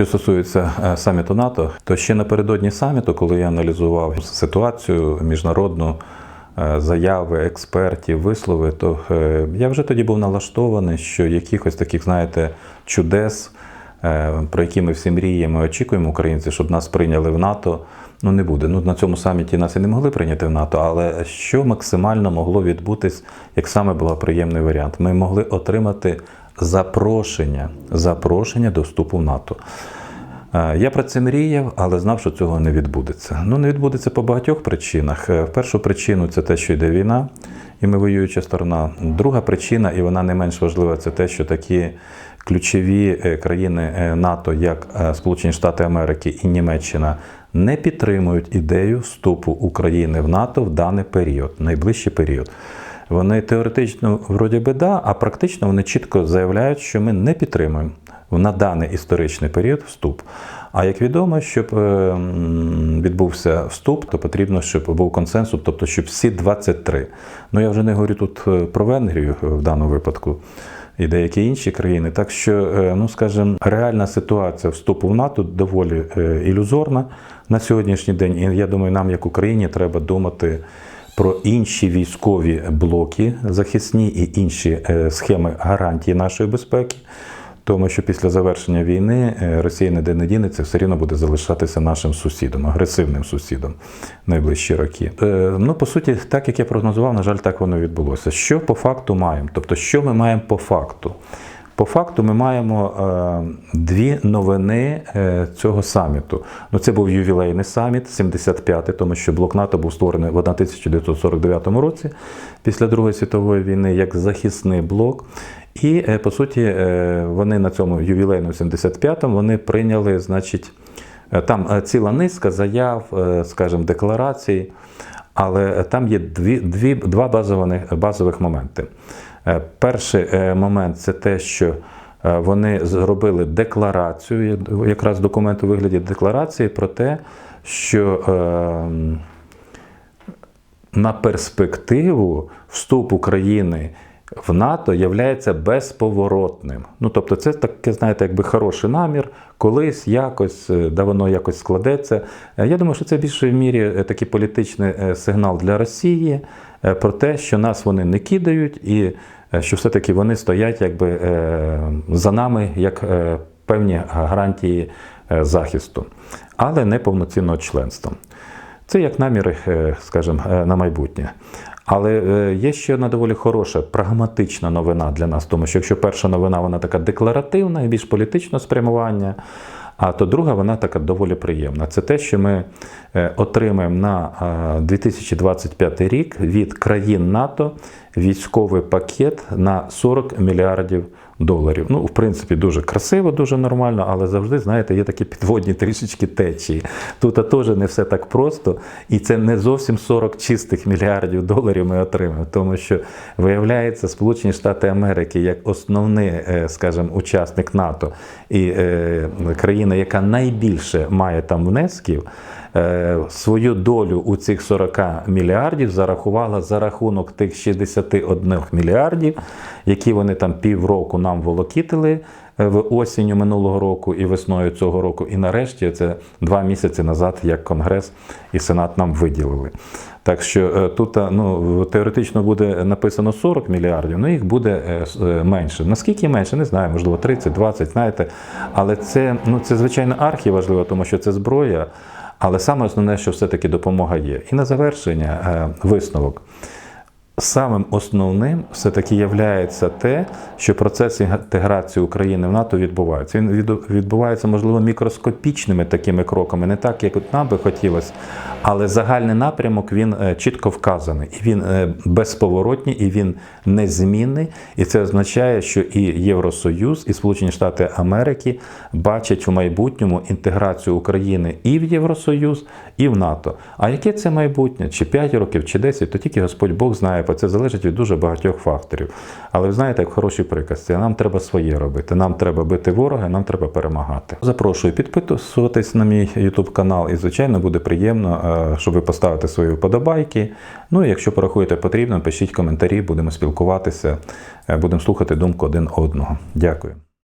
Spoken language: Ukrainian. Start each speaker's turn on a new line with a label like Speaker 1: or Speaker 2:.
Speaker 1: Що стосується е, саміту НАТО, то ще напередодні саміту, коли я аналізував ситуацію міжнародну, е, заяви експертів, вислови, то е, я вже тоді був налаштований, що якихось таких, знаєте, чудес, про які ми всі мріємо, і очікуємо українці, щоб нас прийняли в НАТО. Ну не буде. Ну на цьому саміті нас і не могли прийняти в НАТО, але що максимально могло відбутись, як саме був приємний варіант? Ми могли отримати запрошення, запрошення до вступу в НАТО. Е, Я про це мріяв, але знав, що цього не відбудеться. Ну, не відбудеться по багатьох причинах. Е, Першу причину це те, що йде війна, і ми воююча сторона. Друга причина, і вона не менш важлива, це те, що такі ключові е, країни НАТО, як Сполучені Штати Америки і Німеччина, не підтримують ідею вступу України в НАТО в даний період, найближчий період. Вони теоретично вроді би да, а практично вони чітко заявляють, що ми не підтримуємо на даний історичний період вступ. А як відомо, щоб е, відбувся вступ, то потрібно, щоб був консенсус, тобто щоб всі 23. Ну я вже не говорю тут е, про Венгрію в даному випадку. І деякі інші країни, так що, е, ну скажімо, реальна ситуація вступу в НАТО доволі ілюзорна на сьогоднішній день. І я думаю, нам, як Україні, треба думати про інші військові блоки захисні і інші е, схеми гарантії нашої безпеки. Тому що після завершення війни е, Росія ніде не дінеться, все рівно буде залишатися нашим сусідом, агресивним сусідом найближчі роки. Е, ну, по суті, так як я прогнозував, на жаль, так воно відбулося. Що по факту маємо? Тобто, що ми маємо по факту? По факту ми маємо е, дві новини е, цього саміту. Ну, це був ювілейний саміт, 75-й, тому що блок НАТО був створений в 1949 році після Другої світової війни як захисний блок. І е, по суті, вони на цьому ювілейному 75-му вони прийняли, значить, там ціла низка заяв, скажімо, декларацій, але там є дві, дві, два базових, базових моменти. Е, Перший е, момент це те, що е, вони зробили декларацію, якраз документ у вигляді декларації про те, що е, на перспективу вступ України в НАТО являється безповоротним. Ну, тобто, це таке, знаєте, якби хороший намір, колись якось, е, да воно якось складеться. Е, Я думаю, що це в більшій мірі е, такий політичний сигнал для Росії про те, що нас вони не кидають, і що все-таки вони стоять якби за нами як певні гарантії захисту, але не повноцінного членства. Це як наміри, скажімо, на майбутнє. Але е, є ще одна доволі хороша, прагматична новина для нас, тому що якщо перша новина вона така декларативна і більш політичного спрямування, а то друга вона така доволі приємна. Це те, що ми е, отримаємо на е, 2025 рік від країн НАТО військовий пакет на 40 мільярдів доларів. Ну, в принципі, дуже красиво, дуже нормально, але завжди, знаєте, є такі підводні трішечки течії. Тут теж не все так просто, і це не зовсім 40 чистих мільярдів доларів ми отримаємо, тому що виявляється, Сполучені Штати Америки як основний, е, скажімо, учасник НАТО і е, країна, яка найбільше має там внесків. Е, Свою долю у цих 40 мільярдів зарахувала за рахунок тих 61 мільярдів, які вони там півроку нам волокітили е, в осінню минулого року і весною цього року. І нарешті це два місяці назад, як Конгрес і Сенат нам виділили. Так що е, тут ну, теоретично буде написано 40 мільярдів, ну їх буде менше. Наскільки менше, не знаю, можливо, 30, 20, знаєте. Але це, ну, це звичайно, архіважливо, тому що це зброя. Але саме основне, що все-таки допомога є. І на завершення е, висновок. Самим основним все-таки є те, що процес інтеграції України в НАТО відбувається. Він відбувається, можливо, мікроскопічними такими кроками, не так, як нам би хотілося, але загальний напрямок він е, чітко вказаний. І він е, безповоротній, і він незмінний. І це означає, що і Євросоюз, і Сполучені Штати Америки бачать у майбутньому інтеграцію України і в Євросоюз, і в НАТО. А яке це майбутнє? Чи 5 років, чи 10, то тільки Господь Бог знає, бо це залежить від дуже багатьох факторів. Але ви знаєте, як хороші приказці, нам треба своє робити. Нам треба бити ворога, нам треба перемагати. Запрошую підписуватись на мій YouTube канал, і звичайно буде приємно, е, щоб ви поставите свої вподобайки. Ну і якщо порахуєте потрібно, пишіть коментарі, будемо спілкуватися, е, будемо слухати думку один одного. Дякую.